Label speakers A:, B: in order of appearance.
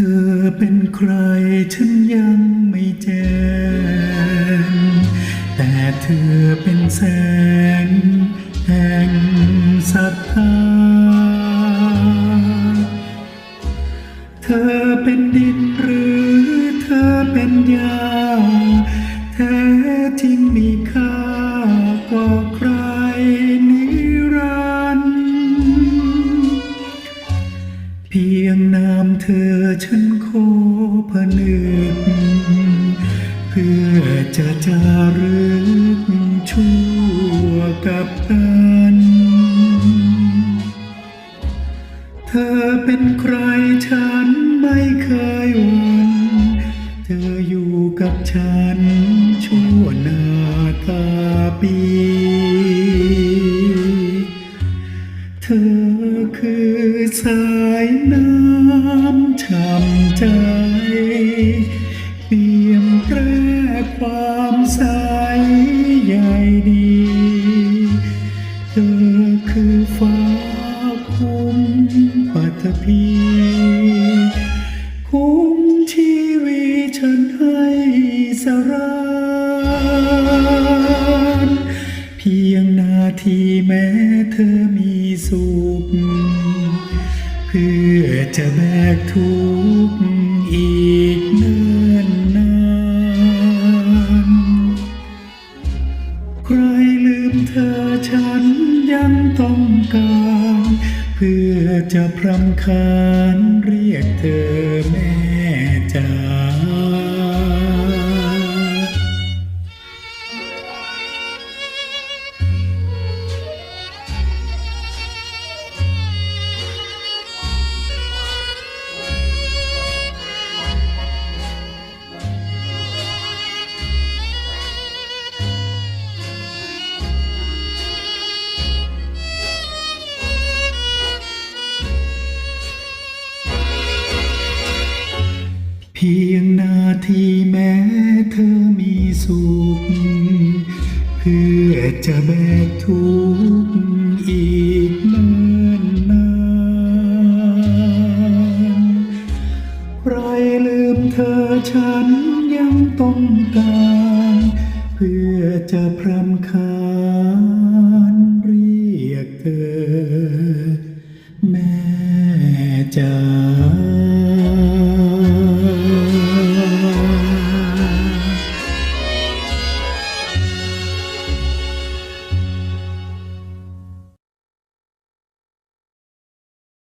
A: ธอเป็นใครฉันยังไม่แจ้งแต่เธอเป็นแสงแห่งศรัทธา เธอเป็นดินหรือเธอเป็นยา พียงนามเธอฉันขอผนึก เพื่อจะจารึกชั่วกับกันเธอเป็นใครฉันไม่เคยหวันเธออยู่กับฉันชั่วนาตาปี คือสายน้ำช่ำใจ เปี่ยมแปรความใสใหญ่ดี เธอคือฟ้าคุ้มปัตภีคุ้มชีวิตฉันให้สรา พื่อจะแบกทุกข์อีกเนิ่นนานใครลืมเธอฉันยังต้องการ เพื่อจะพรำคาญเรียกเธอแม่จ๋า เพียงนาทีแม้เธอมีสุข เพื่อจะแบกทุกข์อีกเนิ่นนานใครลืมเธอฉันยังต้องการ เพื่อจะพรำคาญเรียกเธอ แม่จ๋า